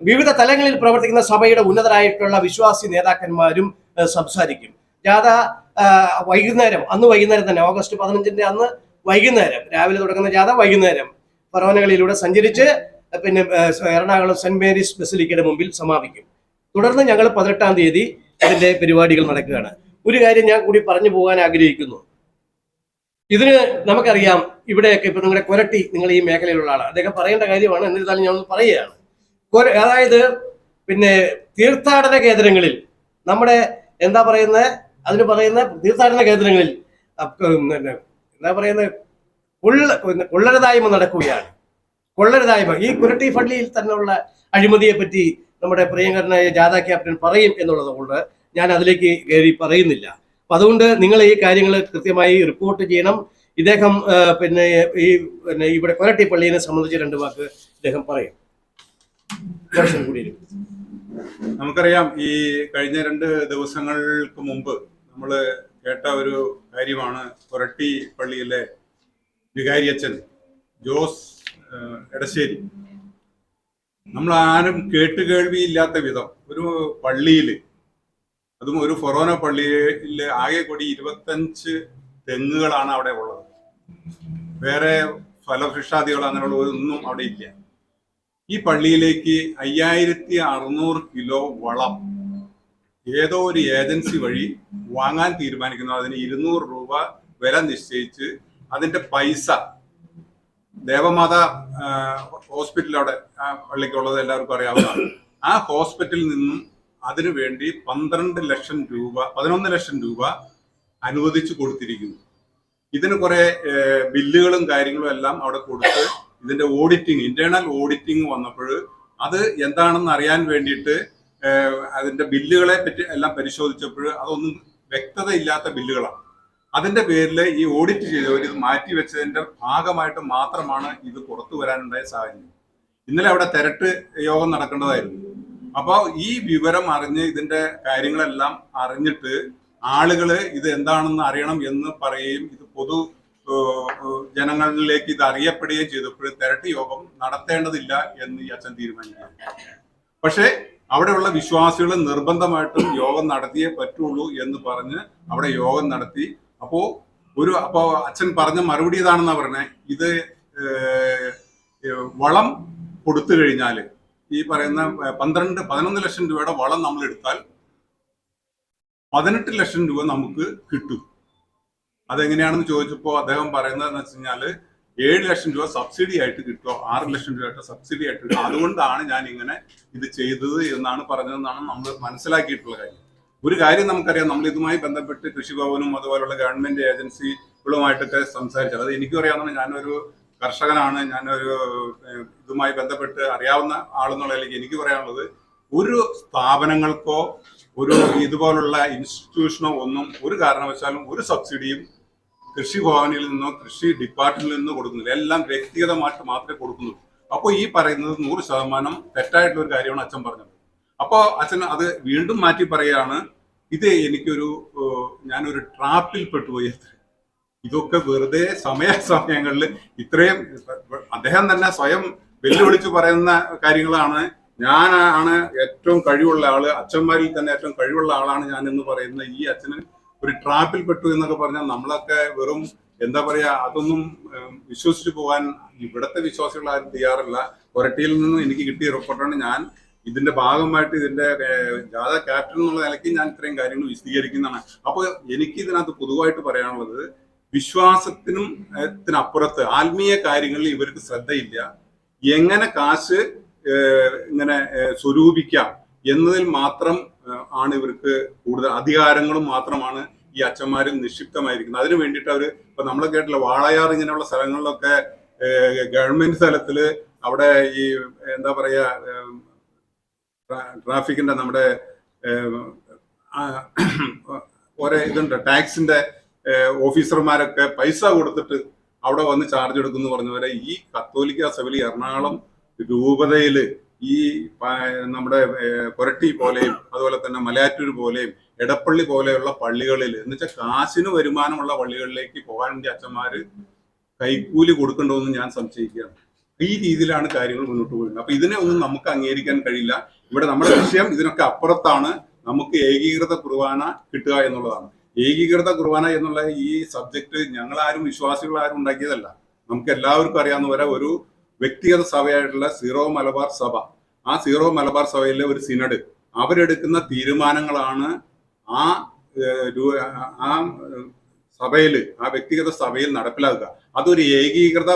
വിവിധ തലങ്ങളിൽ പ്രവർത്തിക്കുന്ന സഭയുടെ ഉന്നതരായിട്ടുള്ള വിശ്വാസി നേതാക്കന്മാരും സംസാരിക്കും. ജാഥ വൈകുന്നേരം. അന്ന് വൈകുന്നേരം തന്നെ. ഓഗസ്റ്റ് പതിനഞ്ചിന്റെ അന്ന് വൈകുന്നേരം. രാവിലെ തുടങ്ങുന്ന ജാഥ വൈകുന്നേരം. ഫറോനകളിലൂടെ സഞ്ചരിച്ച് പിന്നെ എറണാകുളം സെന്റ് മേരീസ് ബസിലിക്കയുടെ മുമ്പിൽ സമാപിക്കും. തുടർന്ന് ഞങ്ങൾ പതിനെട്ടാം തീയതി അതിന്റെ പരിപാടികൾ നടക്കുകയാണ്. ഒരു കാര്യം ഞാൻ കൂടി പറഞ്ഞു പോകാൻ ആഗ്രഹിക്കുന്നു. ഇതിന് നമുക്കറിയാം ഇവിടെയൊക്കെ ഇപ്പൊ നിങ്ങളുടെ കൊരട്ടി നിങ്ങൾ ഈ മേഖലയിലുള്ള ആളാണ്. അദ്ദേഹം പറയേണ്ട കാര്യമാണ്. എന്നിരുന്നാലും ഞാൻ പറയുകയാണ്. അതായത് പിന്നെ തീർത്ഥാടന കേന്ദ്രങ്ങളിൽ നമ്മുടെ എന്താ പറയുന്നത് അതിന് പറയുന്ന തീർത്ഥാടന കേന്ദ്രങ്ങളിൽ എന്താ പറയുന്നത്? കൊള്ള കൊള്ളരുതായ്മ നടക്കുകയാണ്. കൊള്ളരുതായ്മ ഈ കുരട്ടി പള്ളിയിൽ തന്നെയുള്ള അഴിമതിയെ പറ്റി നമ്മുടെ പ്രിയങ്കരനായ ജാഥ ക്യാപ്റ്റൻ പറയും എന്നുള്ളത് കൊണ്ട് ഞാൻ അതിലേക്ക് കയറി പറയുന്നില്ല. അപ്പൊ അതുകൊണ്ട് നിങ്ങൾ ഈ കാര്യങ്ങൾ കൃത്യമായി റിപ്പോർട്ട് ചെയ്യണം. ഇദ്ദേഹം പിന്നെ ഈ പിന്നെ ഇവിടെ കൊരട്ടി പള്ളിയെ സംബന്ധിച്ച് രണ്ട് വാക്ക് ഇദ്ദേഹം പറയും. നമുക്കറിയാം ഈ കഴിഞ്ഞ രണ്ട് ദിവസങ്ങൾക്ക് മുമ്പ് നമ്മൾ കേട്ട ഒരു കാര്യമാണ് പുരട്ടി പള്ളിയിലെ വികാരിയച്ഛൻ ജോസ് എടശ്ശേരി. നമ്മൾ ആരും കേട്ടുകേൾവിയില്ലാത്ത വിധം ഒരു പള്ളിയിൽ അതും ഒരു ഫൊറോന പള്ളിയിൽ ആകെ കൂടി ഇരുപത്തഞ്ച് തെങ്ങുകളാണ് അവിടെ ഉള്ളത്. വേറെ ഫലവൃക്ഷാദികൾ അങ്ങനെയുള്ള ഒന്നും അവിടെ ഇല്ല. ഈ പള്ളിയിലേക്ക് അയ്യായിരത്തി അറുന്നൂറ് കിലോ വളം ഏതോ ഒരു ഏജൻസി വഴി വാങ്ങാൻ തീരുമാനിക്കുന്നു. അതിന് ഇരുന്നൂറ് രൂപ വില നിശ്ചയിച്ച് അതിന്റെ പൈസ ദേവമാത ഹോസ്പിറ്റൽ പള്ളിക്കുള്ളത് എല്ലാവർക്കും അറിയാവുന്നതാണ്. ആ ഹോസ്പിറ്റലിൽ നിന്നും അതിനു വേണ്ടി പന്ത്രണ്ട് ലക്ഷം രൂപ പതിനൊന്ന് ലക്ഷം രൂപ അനുവദിച്ചു കൊടുത്തിരിക്കുന്നു. ഇതിന് കുറെ ബില്ലുകളും കാര്യങ്ങളും എല്ലാം അവിടെ കൊടുത്ത് ഇതിന്റെ ഓഡിറ്റിംഗ് ഇന്റേണൽ ഓഡിറ്റിംഗ് വന്നപ്പോൾ അത് എന്താണെന്ന് അറിയാൻ വേണ്ടിയിട്ട് അതിന്റെ ബില്ലുകളെ പറ്റി എല്ലാം പരിശോധിച്ചപ്പോൾ അതൊന്നും വ്യക്തത ഇല്ലാത്ത ബില്ലുകളാണ്. അതിന്റെ പേരിൽ ഈ ഓഡിറ്റ് ചെയ്തവർ ഇത് മാറ്റി വെച്ചതിന്റെ ഭാഗമായിട്ട് മാത്രമാണ് ഇത് പുറത്തു വരാനുണ്ടായ സാഹചര്യം. ഇന്നലെ അവിടെ തിരട്ട് യോഗം നടക്കേണ്ടതായിരുന്നു. അപ്പോൾ ഈ വിവരം അറിഞ്ഞ് ഇതിന്റെ കാര്യങ്ങളെല്ലാം അറിഞ്ഞിട്ട് ആളുകൾ ഇത് എന്താണെന്ന് അറിയണം എന്ന് പറയുകയും ഇത് പൊതു ജനങ്ങളിലേക്ക് ഇത് അറിയപ്പെടുകയും ചെയ്തപ്പോൾ തിരട്ട് യോഗം നടത്തേണ്ടതില്ല എന്ന് ഈ അച്ഛൻ തീരുമാനിക്കുകയാണ്. പക്ഷേ അവിടെയുള്ള വിശ്വാസികൾ നിർബന്ധമായിട്ടും യോഗം നടത്തിയേ പറ്റുള്ളൂ എന്ന് പറഞ്ഞ് അവിടെ യോഗം നടത്തി. അപ്പോ ഒരു അപ്പോ അച്ഛൻ പറഞ്ഞ മറുപടി ഇതാണെന്നാ പറഞ്ഞേ? ഇത് വളം കൊടുത്തു കഴിഞ്ഞാൽ ഈ പറയുന്ന പന്ത്രണ്ട് പതിനൊന്ന് ലക്ഷം രൂപയുടെ വളം നമ്മൾ എടുത്താൽ പതിനെട്ട് ലക്ഷം രൂപ നമുക്ക് കിട്ടും. അതെങ്ങനെയാണെന്ന് ചോദിച്ചപ്പോൾ അദ്ദേഹം പറയുന്നത് എന്ന് വെച്ച് കഴിഞ്ഞാൽ ഏഴ് ലക്ഷം രൂപ സബ്സിഡി ആയിട്ട് കിട്ടുമോ ആറ് ലക്ഷം രൂപ സബ്സിഡി ആയിട്ട് കിട്ടും അതുകൊണ്ടാണ് ഞാൻ ഇങ്ങനെ ഇത് ചെയ്തത് എന്നാണ് പറഞ്ഞതെന്നാണ് നമ്മൾ മനസ്സിലാക്കിയിട്ടുള്ള കാര്യം. ഒരു കാര്യം നമുക്കറിയാം നമ്മൾ ഇതുമായി ബന്ധപ്പെട്ട് കൃഷിഭവനും അതുപോലുള്ള ഗവൺമെന്റ് ഏജൻസികളുമായിട്ടൊക്കെ സംസാരിച്ചത് അത് എനിക്കും അറിയാവുന്ന ഞാനൊരു കർഷകനാണ് ഞാനൊരു ഇതുമായി ബന്ധപ്പെട്ട് അറിയാവുന്ന ആളെന്നുള്ള എനിക്ക് പറയാനുള്ളത് ഒരു സ്ഥാപനങ്ങൾക്കോ ഒരു ഇതുപോലുള്ള ഇൻസ്റ്റിറ്റ്യൂഷനോ ഒന്നും ഒരു കാരണവശാലും ഒരു സബ്സിഡിയും കൃഷി ഭവനിൽ നിന്നോ കൃഷി ഡിപ്പാർട്ട്മെന്റിൽ നിന്നോ കൊടുക്കുന്നില്ല. എല്ലാം വ്യക്തിഗതമായിട്ട് മാത്രമേ കൊടുക്കുന്നുള്ളൂ. അപ്പോൾ ഈ പറയുന്നത് നൂറ് ശതമാനം തെറ്റായിട്ടുള്ള ഒരു കാര്യമാണ് അച്ഛൻ പറഞ്ഞത്. അപ്പോൾ അച്ഛൻ അത് വീണ്ടും മാറ്റി പറയുകയാണ് ഇത് എനിക്കൊരു ഞാനൊരു ട്രാപ്പിൽ പെട്ടുപോയി ഇതൊക്കെ വെറുതെ സമയ സമയങ്ങളിൽ ഇത്രയും അദ്ദേഹം തന്നെ സ്വയം വെല്ലുവിളിച്ച് പറയുന്ന കാര്യങ്ങളാണ്. ഞാനാണ് ഏറ്റവും കഴിവുള്ള ആൾ അച്ഛന്മാരിൽ തന്നെ ഏറ്റവും കഴിവുള്ള ആളാണ് ഞാൻ എന്ന് പറയുന്ന ഈ അച്ഛന് ഒരു ട്രാപ്പിൽ പെട്ടു എന്നൊക്കെ പറഞ്ഞാൽ നമ്മളൊക്കെ വെറും എന്താ പറയാ അതൊന്നും വിശ്വസിച്ചു പോകാൻ ഇവിടത്തെ വിശ്വാസികൾ ആരും തയ്യാറല്ല. ഒരട്ടിയിൽ നിന്നും എനിക്ക് കിട്ടിയ റിപ്പോർട്ടാണ് ഞാൻ ഇതിന്റെ ഭാഗമായിട്ട് ഇതിന്റെ ജാഥ ക്യാപ്റ്റൻ എന്നുള്ള നിലയ്ക്ക് ഞാൻ ഇത്രയും കാര്യങ്ങൾ വിശദീകരിക്കുന്നതാണ്. അപ്പോൾ എനിക്ക് ഇതിനകത്ത് പൊതുവായിട്ട് പറയാനുള്ളത് വിശ്വാസത്തിനും ത്തിനപ്പുറത്ത് ആത്മീയ കാര്യങ്ങളിൽ ഇവർക്ക് ശ്രദ്ധയില്ല. എങ്ങനെ കാശ് ഇങ്ങനെ സ്വരൂപിക്കാം എന്നതിൽ മാത്രം ആണ് ഇവർക്ക് കൂടുതൽ അധികാരങ്ങളും മാത്രമാണ് ഈ അച്ഛന്മാരും നിക്ഷിപ്തമായിരിക്കുന്നത്. അതിനു വേണ്ടിയിട്ട് അവർ ഇപ്പൊ നമ്മൾ കേട്ടില്ല വാളയാർ ഇങ്ങനെയുള്ള സ്ഥലങ്ങളിലൊക്കെ ഗവൺമെന്റ് സ്ഥലത്തിൽ അവിടെ ഈ എന്താ പറയാ ട്രാഫിക്കിന്റെ നമ്മുടെ ഒരേ ഇതുണ്ട്. ടാക്സിന്റെ ഓഫീസർമാരൊക്കെ പൈസ കൊടുത്തിട്ട് അവിടെ വന്ന് ചാർജ് എടുക്കുന്നു പറഞ്ഞ പോലെ ഈ കത്തോലിക്ക സഭയിൽ എറണാകുളം രൂപതയിൽ ഈ നമ്മുടെ കൊരട്ടി പോലെയും അതുപോലെ തന്നെ മലയാറ്റൂർ പോലെയും എടപ്പള്ളി പോലെയുള്ള പള്ളികളിൽ എന്ന് വെച്ചാൽ കാശിന് വരുമാനമുള്ള പള്ളികളിലേക്ക് പോകാൻ വേണ്ടി അച്ഛന്മാര് കൈക്കൂലി കൊടുക്കണ്ടോ എന്ന് ഞാൻ സംശയിക്കുകയാണ്. ഈ രീതിയിലാണ് കാര്യങ്ങൾ മുന്നോട്ട് പോകുന്നത് അപ്പൊ ഇതിനെ ഒന്നും നമുക്ക് അംഗീകരിക്കാൻ കഴിയില്ല. ഇവിടെ നമ്മുടെ വിഷയം ഇതിനൊക്കെ അപ്പുറത്താണ്. നമുക്ക് ഏകീകൃത കുർബാന കിട്ടുക എന്നുള്ളതാണ്. ഏകീകൃത കുർബാന എന്നുള്ള ഈ സബ്ജക്ട് ഞങ്ങൾ ആരും വിശ്വാസികൾ ആരും ഉണ്ടാക്കിയതല്ല. നമുക്ക് എല്ലാവർക്കും അറിയാവുന്ന പോലെ ഒരു വ്യക്തിഗത സഭയായിട്ടുള്ള സീറോ മലബാർ സഭ. ആ സീറോ മലബാർ സഭയിലെ ഒരു സിനഡ്. അവരെടുക്കുന്ന തീരുമാനങ്ങളാണ് ആ ആ സഭയിൽ ആ വ്യക്തിഗത സഭയിൽ നടപ്പിലാക്കുക. അതൊരു ഏകീകൃത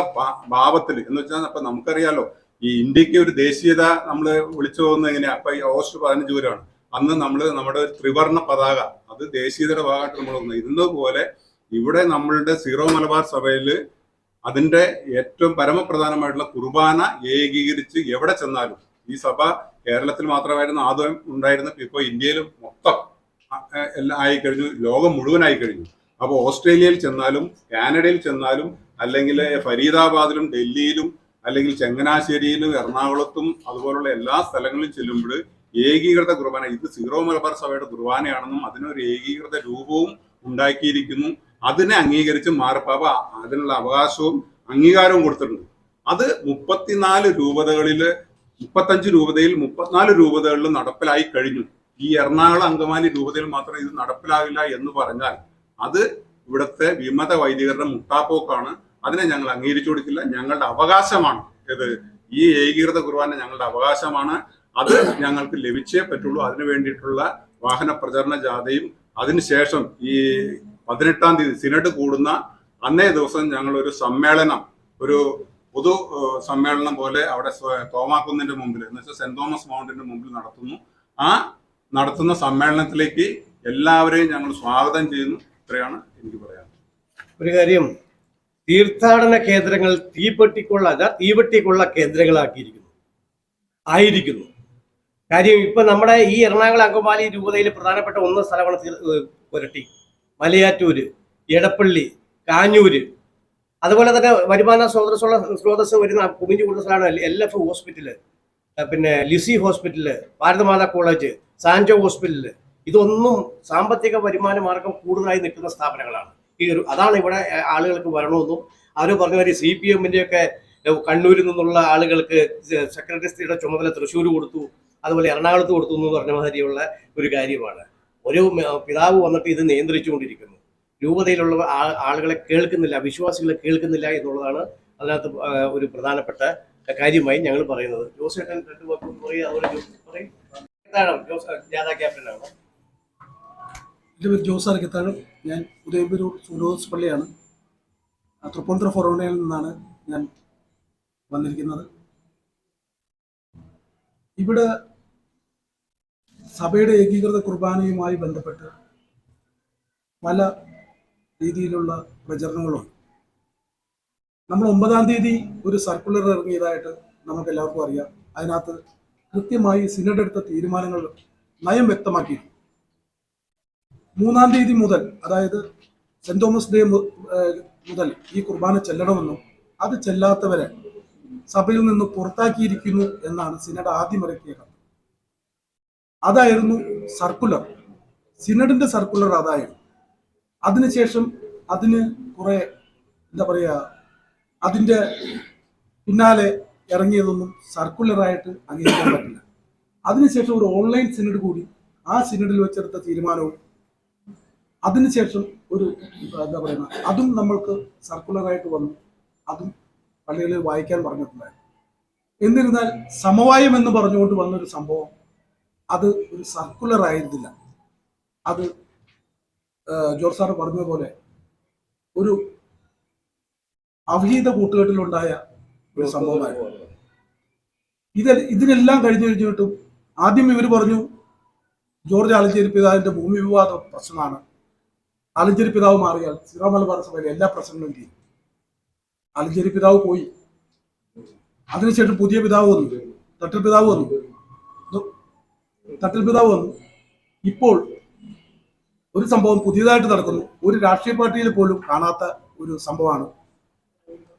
ഭാവത്തിൽ. എന്ന് വെച്ചാൽ അപ്പൊ നമുക്കറിയാലോ ഈ ഇന്ത്യയ്ക്ക് ഒരു ദേശീയത നമ്മൾ വിളിച്ചു പോകുന്നത് എങ്ങനെയാ? അപ്പൊ ഈ ഓഗസ്റ്റ് പതിനഞ്ച് വരെയാണ്. അന്ന് നമ്മൾ നമ്മുടെ ത്രിവർണ പതാക അത് ദേശീയതയുടെ ഭാഗമായിട്ട് നമ്മൾ ഇന്നതുപോലെ ഇവിടെ നമ്മളുടെ സീറോ മലബാർ സഭയിൽ അതിന്റെ ഏറ്റവും പരമപ്രധാനമായിട്ടുള്ള കുർബാന ഏകീകരിച്ച് എവിടെ ചെന്നാലും ഈ സഭ കേരളത്തിൽ മാത്രമായിരുന്നു ആദ്യം ഉണ്ടായിരുന്ന ഇപ്പോൾ ഇന്ത്യയിൽ മൊത്തം എല്ലാം ആയിക്കഴിഞ്ഞു ലോകം മുഴുവനായി കഴിഞ്ഞു അപ്പോൾ ഓസ്ട്രേലിയയിൽ ചെന്നാലും കാനഡയിൽ ചെന്നാലും അല്ലെങ്കിൽ ഫരീദാബാദിലും ഡൽഹിയിലും അല്ലെങ്കിൽ ചങ്ങനാശ്ശേരിയിലും എറണാകുളത്തും അതുപോലുള്ള എല്ലാ സ്ഥലങ്ങളിലും ചെല്ലുമ്പോൾ ഏകീകൃത കുർബാന ഇത് സീറോ മലബാർ സഭയുടെ കുർബാനയാണെന്നും അതിനൊരു ഏകീകൃത രൂപവും ഉണ്ടാക്കിയിരിക്കുന്നു. അതിനെ അംഗീകരിച്ച് മാർപ്പാപ്പ അതിനുള്ള അവകാശവും അംഗീകാരവും കൊടുത്തിട്ടുണ്ട്. അത് മുപ്പത്തിനാല് രൂപതകളിൽ മുപ്പത്തഞ്ച് രൂപതയിൽ മുപ്പത്തിനാല് രൂപതകളിൽ നടപ്പിലായി കഴിഞ്ഞു. ഈ എറണാകുളം അങ്കമാലി രൂപതയിൽ മാത്രം ഇത് നടപ്പിലാവില്ല എന്ന് പറഞ്ഞാൽ അത് ഇവിടുത്തെ വിമത വൈദികരുടെ മുട്ടാപ്പോക്കാണ്. അതിനെ ഞങ്ങൾ അംഗീകരിച്ചു കൊടുക്കില്ല ഞങ്ങളുടെ അവകാശമാണ്. ഇത് ഈ ഏകീകൃത കുർബാന ഞങ്ങളുടെ അവകാശമാണ്. അത് ഞങ്ങൾക്ക് ലഭിച്ചേ പറ്റുള്ളൂ. അതിനു വേണ്ടിയിട്ടുള്ള വാഹന പ്രചരണ ജാഥയും അതിനുശേഷം ഈ പതിനെട്ടാം തീയതി സിനഡ് കൂടുന്ന അന്നേ ദിവസം ഞങ്ങൾ ഒരു സമ്മേളനം ഒരു പൊതു സമ്മേളനം പോലെ അവിടെ തോമാക്കുന്നതിന്റെ മുമ്പിൽ എന്ന് വെച്ചാൽ സെന്റ് തോമസ് മൗണ്ടിന്റെ മുമ്പിൽ നടത്തുന്നു. ആ നടത്തുന്ന സമ്മേളനത്തിലേക്ക് എല്ലാവരെയും ഞങ്ങൾ സ്വാഗതം ചെയ്യുന്നു. ഇത്രയാണ് എനിക്ക് പറയാൻ ഒരു കാര്യം തീർത്ഥാടന കേന്ദ്രങ്ങൾ തീപ്പെട്ടിക്കൊള്ള അല്ല തീവെട്ടിക്കൊള്ള കേന്ദ്രങ്ങളാക്കിയിരിക്കുന്നു. ആയിരിക്കുന്നു. കാര്യം ഇപ്പൊ നമ്മുടെ ഈ എറണാകുളം അങ്കമാലി രൂപതയിൽ പ്രധാനപ്പെട്ട ഒന്ന് സ്ഥലമാണ് പുരട്ടി. മലയാറ്റൂര് എടപ്പള്ളി കാഞ്ഞൂര്. അതുപോലെ തന്നെ വരുമാന സ്രോതസ്സുള്ള സ്രോതസ് വരുന്ന കുമിഞ്ഞു കൂടുന്ന സ്ഥലമാണ് എൽ എഫ് ഹോസ്പിറ്റൽ. പിന്നെ Lisie hospital Bharatamata college Sanjo hospital. ഇതൊന്നും സാമ്പത്തിക വരുമാന മാർഗം കൂടുതലായി നിൽക്കുന്ന സ്ഥാപനങ്ങളാണ്. ഈ ഒരു അതാണ് ഇവിടെ ആളുകൾക്ക് വരണമെന്നും അവർ പറഞ്ഞ മാതിരി സി പി എമ്മിന്റെ ഒക്കെ കണ്ണൂരിൽ നിന്നുള്ള ആളുകൾക്ക് സെക്രട്ടറിയുടെ ചുമതല തൃശ്ശൂർ കൊടുത്തു അതുപോലെ എറണാകുളത്ത് കൊടുത്തു എന്ന് പറഞ്ഞ മാതിരിയുള്ള ഒരു കാര്യമാണ്. ഒരു പിതാവ് വന്നിട്ട് ഇത് നിയന്ത്രിച്ചുകൊണ്ടിരിക്കുന്നു. രൂപതയിലുള്ള ആളുകളെ കേൾക്കുന്നില്ല വിശ്വാസികളെ കേൾക്കുന്നില്ല എന്നുള്ളതാണ് അതിനകത്ത് ഒരു പ്രധാനപ്പെട്ട കാര്യമായി ഞങ്ങൾ പറയുന്നത്. എന്റെ പേര് ജോസ് അരക്കത്താണ് ഞാൻ ഉദയപൂർ സൂരോസ് പള്ളിയാണ്. തൃപ്പൂണിത്തുറ ഫൊറോണയിൽ നിന്നാണ് ഞാൻ വന്നിരിക്കുന്നത്. ഇവിടെ സഭയുടെ ഏകീകൃത കുർബാനയുമായി ബന്ധപ്പെട്ട് പല രീതിയിലുള്ള പ്രചരണങ്ങളുണ്ട്. നമ്മൾ ഒമ്പതാം തീയതി ഒരു സർക്കുലർ ഇറങ്ങിയതായിട്ട് നമുക്ക് എല്ലാവർക്കും അറിയാം. അതിനകത്ത് കൃത്യമായി സിനഡ് എടുത്ത തീരുമാനങ്ങൾ നയം വ്യക്തമാക്കി മൂന്നാം തീയതി മുതൽ അതായത് സെന്റ് തോമസ് ഡേ മുതൽ ഈ കുർബാന ചെല്ലണമെന്നും അത് ചെല്ലാത്തവരെ സഭയിൽ നിന്ന് പുറത്താക്കിയിരിക്കുന്നു എന്നാണ് സിനഡ് ആദ്യം ഇറക്കിയ കത്ത് അതായിരുന്നു സർക്കുലർ. സിനഡിന്റെ സർക്കുലർ അതായിരുന്നു. അതിനുശേഷം അതിന് കുറെ എന്താ പറയുക അതിന്റെ പിന്നാലെ ഇറങ്ങിയതൊന്നും സർക്കുലറായിട്ട് അംഗീകരിക്കാൻ പറ്റില്ല. അതിനുശേഷം ഒരു ഓൺലൈൻ സിനഡ് കൂടി ആ സിനഡിൽ വെച്ചെടുത്ത തീരുമാനവും അതിനുശേഷം ഒരു എന്താ പറയുക അതും നമ്മൾക്ക് സർക്കുലറായിട്ട് വന്നു. അതും പള്ളികളിൽ വായിക്കാൻ പറഞ്ഞിട്ടുണ്ടായിരുന്നു. എന്നിരുന്നാൽ സമവായം എന്ന് പറഞ്ഞുകൊണ്ട് വന്നൊരു സംഭവം അത് ഒരു സർക്കുലർ ആയിരുന്നില്ല. അത് ജോർജ് സാറ് പറഞ്ഞ പോലെ ഒരു അവിഹിത കൂട്ടുകെട്ടിലുണ്ടായ ഒരു സംഭവമായിരുന്നു. ഇത് ഇതിനെല്ലാം കഴിഞ്ഞു കഴിഞ്ഞിട്ടും ആദ്യം ഇവർ പറഞ്ഞു ജോർജ് ആലഞ്ചേരി പിതാവിന്റെ ഭൂമി വിവാദ പ്രശ്നമാണ്. ആലഞ്ചേരി പിതാവ് മാറിയാൽ സിറോ മലബാർ സഭയിലെ എല്ലാ പ്രശ്നങ്ങളും തീരും. ആലഞ്ചേരി പിതാവ് പോയി. അതിനുശേഷം പുതിയ പിതാവ് വന്നു. തട്ടിൽ പിതാവ് വന്നു. തട്ടിൽ പിതാവ് വന്നു. ഇപ്പോൾ ഒരു സംഭവം പുതിയതായിട്ട് നടക്കുന്നു. ഒരു രാഷ്ട്രീയ പാർട്ടിയിൽ പോലും കാണാത്ത ഒരു സംഭവമാണ്.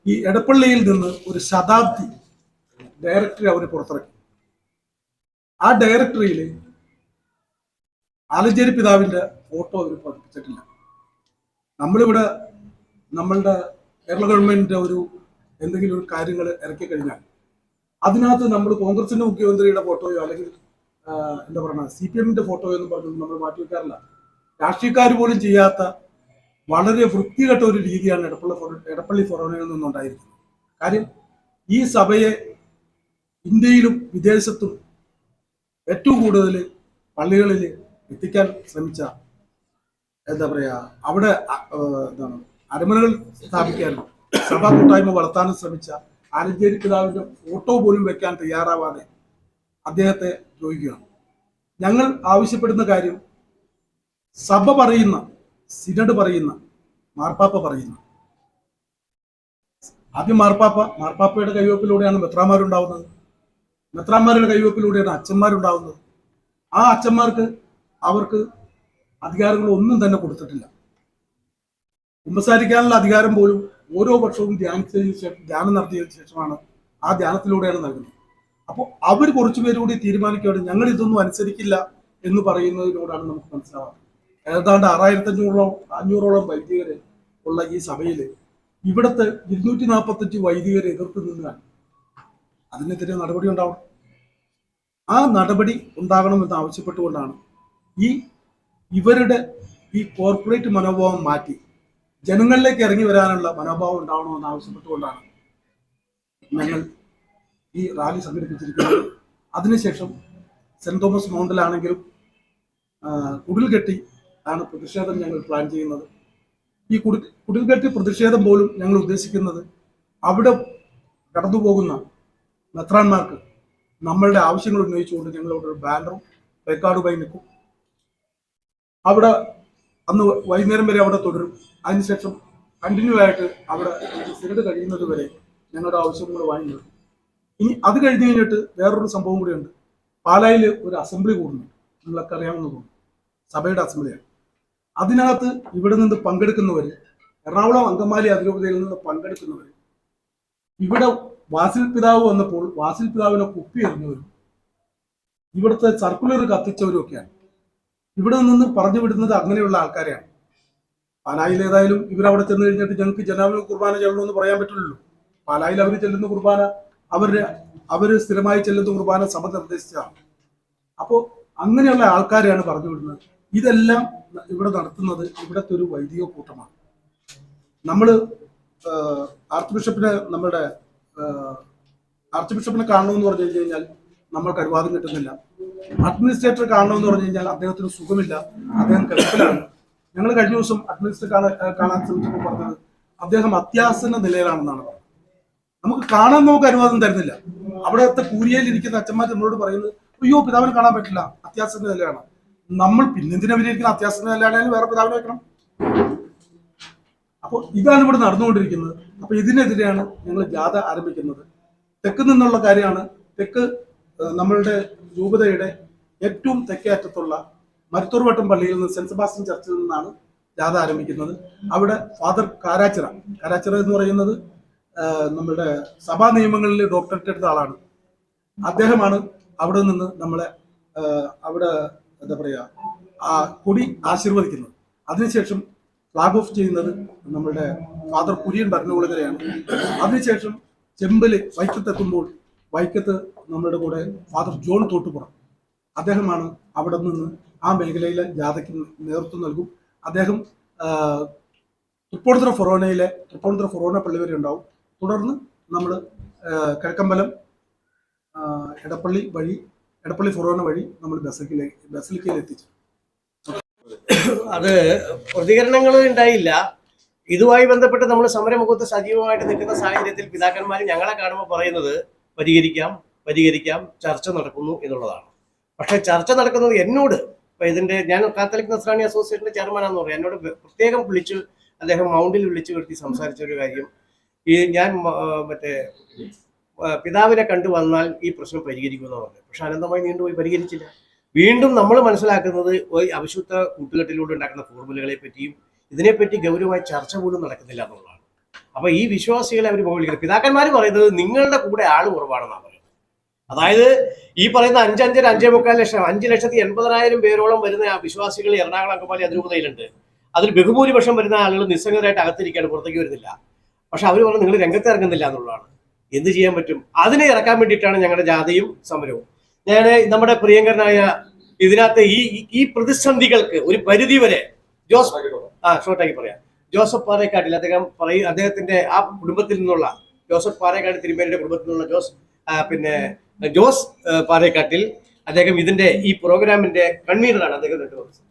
ഈ എടപ്പള്ളിയിൽ നിന്ന് ഒരു ശതാബ്ദി ഡയറക്ടറി അവർ പുറത്തിറക്കി. ആ ഡയറക്ടറിയിൽ ആലഞ്ചേരി പിതാവിന്റെ ഫോട്ടോ അവർ പതിപ്പിച്ചിട്ടില്ല. നമ്മളിവിടെ നമ്മളുടെ കേരള ഗവൺമെന്റിന്റെ ഒരു എന്തെങ്കിലും ഒരു കാര്യങ്ങൾ ഇറക്കി കഴിഞ്ഞാൽ അതിനകത്ത് നമ്മൾ കോൺഗ്രസിന്റെ മുഖ്യമന്ത്രിയുടെ ഫോട്ടോയോ അല്ലെങ്കിൽ എന്താ പറയുക സി പി എമ്മിന്റെ ഫോട്ടോ എന്ന് പറഞ്ഞത് നമ്മൾ മാറ്റി വെക്കാറില്ല. രാഷ്ട്രീയക്കാർ പോലും ചെയ്യാത്ത വളരെ വൃത്തികെട്ട ഒരു രീതിയാണ് എടപ്പള്ളി എടപ്പള്ളി ഫൊറോനയിൽ നിന്നുണ്ടായിരിക്കുന്നത്. കാര്യം ഈ സഭയെ ഇന്ത്യയിലും വിദേശത്തും ഏറ്റവും കൂടുതൽ പള്ളികളിൽ എത്തിക്കാൻ ശ്രമിച്ച എന്താ പറയാ അവിടെ എന്താണ് അരമനകൾ സ്ഥാപിക്കാനും സഭാ കൂട്ടായ്മ വളർത്താനും ശ്രമിച്ച ആലഞ്ചേരി പിതാവിന്റെ ഫോട്ടോ പോലും വെക്കാൻ തയ്യാറാവാതെ അദ്ദേഹത്തെ ചോദിക്കുകയാണ് ഞങ്ങൾ ആവശ്യപ്പെടുന്ന കാര്യം സഭ പറയുന്ന സിനഡ് പറയുന്ന മാർപ്പാപ്പ പറയുന്ന. ആദ്യം മാർപ്പാപ്പ മാർപ്പാപ്പയുടെ കൈവപ്പിലൂടെയാണ് മെത്രാമാരുണ്ടാവുന്നത് മെത്രാന്മാരുടെ കൈവപ്പിലൂടെയാണ് അച്ഛന്മാരുണ്ടാവുന്നത്. ആ അച്ഛന്മാർക്ക് അവർക്ക് അധികാരങ്ങൾ ഒന്നും തന്നെ കൊടുത്തിട്ടില്ല. കുമ്പസാരിക്കാനുള്ള അധികാരം പോലും ഓരോ പക്ഷവും ധ്യാനിച്ചതിന് ശേഷം ധ്യാനം നടത്തിയതിനു ശേഷമാണ് ആ ധ്യാനത്തിലൂടെയാണ് നൽകുന്നത്. അപ്പോൾ അവർ കുറച്ചു പേരുകൂടി തീരുമാനിക്കുകയാണ്. ഞങ്ങൾ ഇതൊന്നും അനുസരിക്കില്ല എന്ന് പറയുന്നതിനോടാണ് നമുക്ക് മനസ്സിലാവുന്നത് ഏതാണ്ട് ആറായിരത്തി അഞ്ഞൂറോളം അഞ്ഞൂറോളം വൈദികര് ഉള്ള ഈ സഭയിൽ ഇവിടുത്തെ ഇരുന്നൂറ്റി നാൽപ്പത്തഞ്ച് വൈദികരെ എതിർത്ത് നിന്നാൽ അതിനെതിരെ നടപടി ഉണ്ടാവണം. ആ നടപടി ഉണ്ടാകണമെന്ന് ആവശ്യപ്പെട്ടുകൊണ്ടാണ് ഈ ഇവരുടെ ഈ കോർപ്പറേറ്റ് മനോഭാവം മാറ്റി ജനങ്ങളിലേക്ക് ഇറങ്ങി വരാനുള്ള മനോഭാവം ഉണ്ടാവണമെന്ന് ആവശ്യപ്പെട്ടുകൊണ്ടാണ് ഞങ്ങൾ ഈ റാലി സംഘടിപ്പിച്ചിരിക്കുന്നത്. അതിനുശേഷം സെന്റ് തോമസ് മൗണ്ടിലാണെങ്കിലും കുടിൽകെട്ടി കുടിൽ കെട്ടി ആണ് പ്രതിഷേധം ഞങ്ങൾ പ്ലാൻ ചെയ്യുന്നത്. ഈ കുടി കുടിൽകെട്ടി പ്രതിഷേധം പോലും ഞങ്ങൾ ഉദ്ദേശിക്കുന്നത് അവിടെ കടന്നുപോകുന്ന മെത്രാന്മാർക്ക് നമ്മളുടെ ആവശ്യങ്ങൾ ഉന്നയിച്ചുകൊണ്ട് ഞങ്ങൾ ഒരു ബാനറും റെക്കാർഡുമായി നിൽക്കും. അവിടെ അന്ന് വൈകുന്നേരം വരെ അവിടെ തുടരും. അതിനുശേഷം കണ്ടിന്യൂ ആയിട്ട് അവിടെ സിനഡ് കഴിയുന്നത് വരെ ഞങ്ങളുടെ ആവശ്യങ്ങൾ വാങ്ങി നിൽക്കും ഇനി അത് കഴിഞ്ഞ് കഴിഞ്ഞിട്ട് വേറൊരു സംഭവം കൂടിയുണ്ട്. പാലായിൽ ഒരു അസംബ്ലി കൂടുന്നു നിങ്ങളൊക്കെ തോന്നുന്നു. സഭയുടെ അസംബ്ലിയാണ്. അതിനകത്ത് ഇവിടെ നിന്ന് പങ്കെടുക്കുന്നവർ എറണാകുളം അങ്കമാലി അതിരൂപതയിൽ നിന്ന് പങ്കെടുക്കുന്നവർ ഇവിടെ വാസിൽ പിതാവ് വന്നപ്പോൾ വാസിൽ പിതാവിനെ കുപ്പി എറിഞ്ഞവരും ഇവിടുത്തെ സർക്കുലർ കത്തിച്ചവരും ഒക്കെയാണ്. ഇവിടെ നിന്ന് പറഞ്ഞു വിടുന്നത് അങ്ങനെയുള്ള ആൾക്കാരെയാണ്. പാലായിൽ ഏതായാലും ഇവരവിടെ ചെന്ന് കഴിഞ്ഞിട്ട് ഞങ്ങൾക്ക് ജനാവിന് കുർബാന ചെല്ലണമെന്ന് പറയാൻ പറ്റില്ലല്ലോ. പാലായിൽ അവർ ചെല്ലുന്ന കുർബാന അവരുടെ അവർ സ്ഥിരമായി ചെല്ലുന്ന കുർബാന സഭ നിർദ്ദേശിച്ചതാണ് അപ്പോൾ അങ്ങനെയുള്ള ആൾക്കാരെയാണ് പറഞ്ഞു വിടുന്നത്. ഇതെല്ലാം ഇവിടെ നടത്തുന്നത് ഇവിടുത്തെ ഒരു വൈദിക കൂട്ടമാണ്. നമ്മൾ ആർച്ച് ബിഷപ്പിനെ നമ്മുടെ ആർച്ച് ബിഷപ്പിനെ കാണണമെന്ന് പറഞ്ഞു കഴിഞ്ഞു കഴിഞ്ഞാൽ നമ്മൾക്ക് അനുവാദം കിട്ടുന്നില്ല. അഡ്മിനിസ്ട്രേറ്റർ കാണണമെന്ന് പറഞ്ഞു കഴിഞ്ഞാൽ അദ്ദേഹത്തിന് സുഖമില്ല. അദ്ദേഹം കിടപ്പിലാണ് ഞങ്ങൾ കഴിഞ്ഞ ദിവസം അഡ്മിനിസ്ട്രേറ്റർ കാണാൻ ശ്രമിച്ചപ്പോൾ പറഞ്ഞത് അദ്ദേഹം അത്യാസന്ന നിലയിലാണെന്നാണ് പറഞ്ഞത്. നമുക്ക് കാണാൻ നമുക്ക് അനുവാദം തരുന്നില്ല. അവിടുത്തെ കൂരിയയിൽ ഇരിക്കുന്ന അച്ഛന്മാർ നമ്മളോട് പറയുന്നത് അയ്യോ പിതാവിനെ കാണാൻ പറ്റില്ല. അത്യാസന്ന നിലയാണ് നമ്മൾ പിന്നെന്തിനാ വിലയിരിക്കുന്ന അത്യാസന്ന നിലയാണെങ്കിൽ വേറെ പിതാവിനെ വെക്കണം. അപ്പോൾ ഇതാണ് ഇവിടെ നടന്നുകൊണ്ടിരിക്കുന്നത്. അപ്പൊ ഇതിനെതിരെയാണ് ഞങ്ങൾ ജാഥ ആരംഭിക്കുന്നത്. തെക്ക് നിന്നുള്ള കാര്യമാണ്. തെക്ക് നമ്മളുടെ രൂപതയുടെ ഏറ്റവും തെക്കേ അറ്റത്തുള്ള മരുത്തൂർവട്ടം പള്ളിയിൽ നിന്ന് സെന്റ് സെബാസ്റ്റ്യൻ ചർച്ചിൽ നിന്നാണ് ജാഥ ആരംഭിക്കുന്നത്. അവിടെ ഫാദർ കാരാച്ചിറ കാരാച്ചിറ എന്ന് പറയുന്നത് നമ്മുടെ സഭാ നിയമങ്ങളിൽ ഡോക്ടറേറ്റ് എടുത്ത ആളാണ്. അദ്ദേഹമാണ് അവിടെ നിന്ന് നമ്മളെ അവിടെ എന്താ പറയുക ആ കൊടി ആശീർവദിക്കുന്നത്. അതിനുശേഷം ഫ്ലാഗ് ഓഫ് ചെയ്യുന്നത് നമ്മുടെ ഫാദർ കുര്യൻ ഭരണകൂടകരെയാണ് അതിനുശേഷം ചെമ്പൽ വൈക്കത്തെത്തുമ്പോൾ വൈക്കത്ത് നമ്മളുടെ കൂടെ ഫാദർ ജോൺ തോട്ടുപുറം. അദ്ദേഹമാണ് അവിടെ നിന്ന് ആ മേഖലയിലെ ജാഥയ്ക്ക് നേതൃത്വം നൽകും. അദ്ദേഹം തൃപ്പൂണിത്തുറ ഫൊറോനയിലെ തൃപ്പൂണിത്തുറ ഫൊറോന പള്ളി വരെ ഉണ്ടാവും. തുടർന്ന് നമ്മൾ കിഴക്കമ്പലം എടപ്പള്ളി വഴി എടപ്പള്ളി ഫൊറോന വഴി നമ്മൾ ബസലിക്കയിലേക്ക് ബസലിക്കയിൽ എത്തിച്ചു അത് പ്രതികരണങ്ങൾ ഉണ്ടായില്ല. ഇതുമായി ബന്ധപ്പെട്ട് നമ്മൾ സമരമുഖത്ത് സജീവമായിട്ട് നിൽക്കുന്ന സാഹചര്യത്തിൽ പിതാക്കന്മാർ ഞങ്ങളെ കാണുമ്പോൾ പറയുന്നത് പരിഹരിക്കാം പരിഹരിക്കാം ചർച്ച നടക്കുന്നു എന്നുള്ളതാണ്. പക്ഷേ ചർച്ച നടക്കുന്നത് എന്നോട് ഇപ്പം ഇതിന്റെ ഞാൻ കാത്തലിക് നസ്രാണി അസോസിയേഷന്റെ ചെയർമാനാണെന്ന് പറയാം. എന്നോട് പ്രത്യേകം വിളിച്ച് അദ്ദേഹം മൗണ്ടിൽ വിളിച്ചു വരുത്തി സംസാരിച്ച ഒരു കാര്യം ഈ ഞാൻ മറ്റേ പിതാവിനെ കണ്ടു വന്നാൽ ഈ പ്രശ്നം പരിഹരിക്കുമെന്ന് പറഞ്ഞു പക്ഷെ അനന്തമായി നീണ്ടുപോയി പരിഹരിച്ചില്ല. വീണ്ടും നമ്മൾ മനസ്സിലാക്കുന്നത് ഒരു അവിശുദ്ധ കൂട്ടുകെട്ടിലൂടെ ഉണ്ടാക്കുന്ന ഫോർമുലകളെ പറ്റിയും ഇതിനെപ്പറ്റി ഗൗരവമായി ചർച്ച പോലും നടക്കുന്നില്ല എന്നുള്ളതാണ്. അപ്പൊ ഈ വിശ്വാസികളെ അവർ മുകളിൽ പിതാക്കന്മാർ പറയുന്നത് നിങ്ങളുടെ കൂടെ ആൾ കുറവാണെന്നാണ് പറയുന്നത്. അതായത് ഈ പറയുന്ന അഞ്ചഞ്ചര അഞ്ചേ മുക്കാൽ ലക്ഷം അഞ്ച് ലക്ഷത്തി എൺപതിനായിരം പേരോളം വരുന്ന ആ വിശ്വാസികൾ എറണാകുളം അങ്കമാലി അതിരൂപതയിലുണ്ട്. അതിൽ ബഹുഭൂരിപക്ഷം വരുന്ന ആളുകൾ നിസ്സംഗതരായിട്ട് അകത്തിരിക്കുകയാണ് പുറത്തേക്ക് വരുന്നില്ല. പക്ഷെ അവർ പറഞ്ഞു നിങ്ങൾ രംഗത്ത് ഇറങ്ങുന്നില്ല എന്നുള്ളതാണ്. എന്ത് ചെയ്യാൻ പറ്റും? അതിനെ ഇറക്കാൻ വേണ്ടിയിട്ടാണ് ഞങ്ങളുടെ ജാഥയും സമരവും. ഞാൻ നമ്മുടെ പ്രിയങ്കരനായ ഇതിനകത്ത് ഈ ഈ- പ്രതിസന്ധികൾക്ക് ഒരു പരിധി വരെ ജോസ് ആ ഷോർട്ടാക്കി പറയാം. ജോസഫ് പാറേക്കാട്ടിൽ അദ്ദേഹം പറയും അദ്ദേഹത്തിന്റെ ആ കുടുംബത്തിൽ നിന്നുള്ള ജോസഫ് പാറേക്കാട് തിരുമേനിയുടെ കുടുംബത്തിൽ നിന്നുള്ള ജോസ് പിന്നെ ജോസ് പാറേക്കാട്ടിൽ അദ്ദേഹം ഇതിന്റെ ഈ പ്രോഗ്രാമിന്റെ കൺവീനറാണ് അദ്ദേഹം രണ്ടു വർഷം